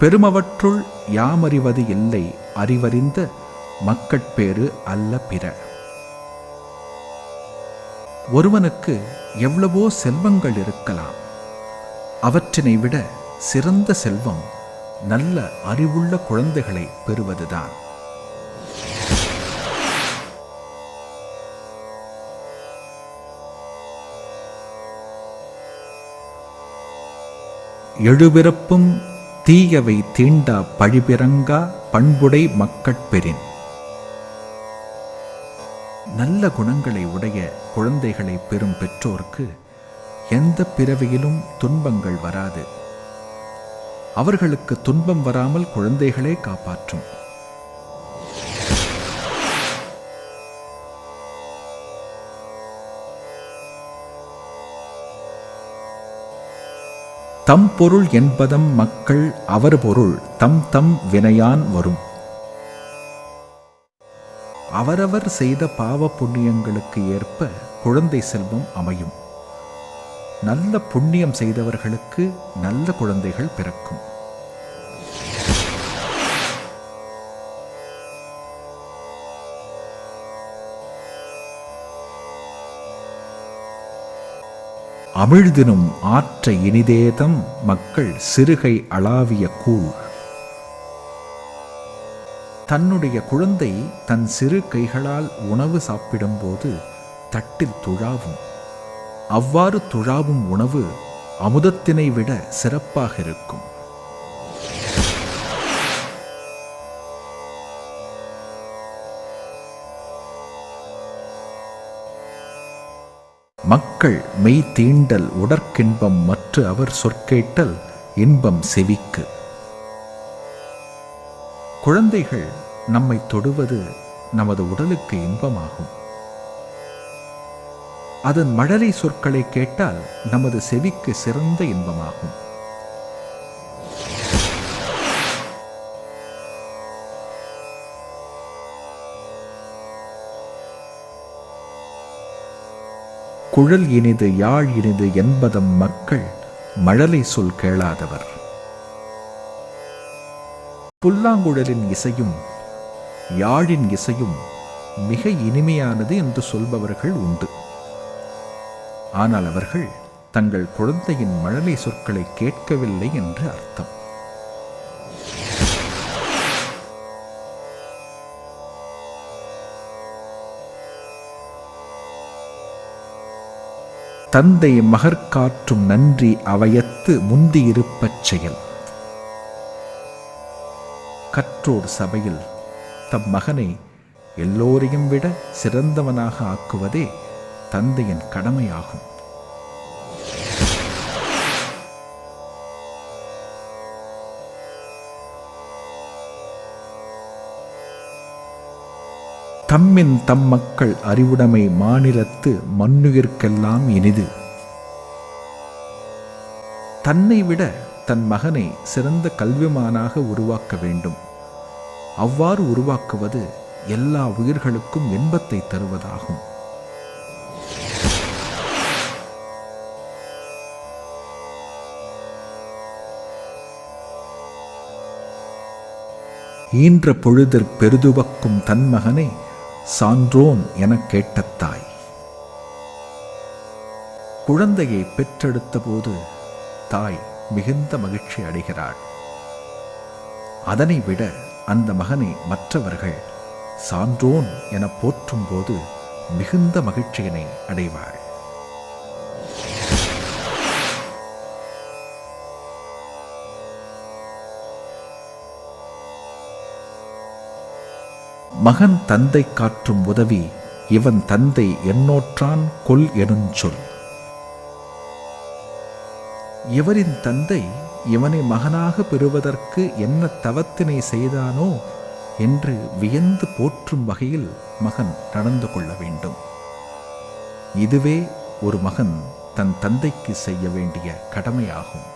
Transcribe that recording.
பெருமவற்றுள் யாமறிவது இல்லை அறிவறிந்த மக்கட்பேறு அல்ல பிற. ஒருவனுக்கு எவ்வளவோ செல்வங்கள் இருக்கலாம். அவற்றினை விட சிறந்த செல்வம் நல்ல அறிவுள்ள குழந்தைகளை பெறுவதுதான். எழுபிறப்பும் தீயவை தீண்டா பழிபிறங்கா பண்புடை மக்கட்பெறின் நல்ல குணங்களை உடைய குழந்தைகளை பெறும் பெற்றோர்க்கு எந்த பிறவியிலும் துன்பங்கள் வராது. அவர்களுக்கு துன்பம் வராமல் குழந்தைகளே காப்பாற்றும். தம் பொருள் என்பதம் மக்கள் அவர் பொருள் தம் தம் வினையான் வரும். அவரவர் செய்த பாவ புண்ணியங்களுக்கு ஏற்ப குழந்தை செல்வம் அமையும். நல்ல புண்ணியம் செய்தவர்களுக்கு நல்ல குழந்தைகள் பிறக்கும். அமிழ்தினும் ஆற்ற இனிதேதம் மக்கள் சிறுகை அளாவிய கூழ். தன்னுடைய குழந்தை தன் சிறு கைகளால் உணவு சாப்பிடும்போது தட்டில் துழாவும். அவ்வாறு துழாவும் உணவு அமுதத்தினை விட சிறப்பாக இருக்கும். மக்கள் மெய் தீண்டல் உடற்கின்பம் மற்ற அவர் சொற்கேட்டல் இன்பம் செவிக்கு. குழந்தைகள் நம்மை தொடுவது நமது உடலுக்கு இன்பமாகும். அதன் மழலை சொற்களை கேட்டால் நமது செவிக்கு சிறந்த இன்பமாகும். குழல் இனிது யாழ் இனிது என்பதம் மக்கள் மழலை சொல் கேளாதவர். புல்லாங்குழலின் இசையும் யாழின் இசையும் மிக இனிமையானது என்று சொல்பவர்கள் உண்டு. ஆனால் அவர்கள் தங்கள் குழந்தையின் மழலை சொற்களை கேட்கவில்லை என்று அர்த்தம். தந்தை மகற்காற்றும் நன்றி அவையத்து முந்தியிருப்பச் செயல். கற்றோர் சபையில் தம் மகனை எல்லோரையும் விட சிறந்தவனாக ஆக்குவதே தந்தையின் கடமையாகும். தம்மின் தம் மக்கள் அறிவுடைமை மாநிலத்து மண்ணுயிர்க்கெல்லாம் இனிது. தன்னை விட தன் மகனை சிறந்த கல்விமானாக உருவாக்க வேண்டும். அவ்வாறு உருவாக்குவது எல்லா உயிர்களுக்கும் இன்பத்தை தருவதாகும். ஈன்ற பொழுதற் பெருதுவக்கும் தன் மகனை சான்றோன் எனக் கேட்ட தாய். குழந்தையை பெற்றெடுத்த போது தாய் மிகுந்த மகிழ்ச்சி அடைகிறாள். அதனை விட அந்த மகனை மற்றவர்கள் சான்றோன் என போற்றும் போது மிகுந்த மகிழ்ச்சியினை அடைவாள். மகன் தந்தை காற்றும் உதவி இவன் தந்தை எண்ணோற்றான் கொல் எனுஞ்சொல் இவரின் தந்தை இவனை மகனாக பெறுவதற்கு என்ன தவத்தினை செய்தானோ என்று வியந்து போற்றும் வகையில் மகன் நடந்து கொள்ள வேண்டும். இதுவே ஒரு மகன் தன் தந்தைக்கு செய்ய வேண்டிய கடமையாகும்.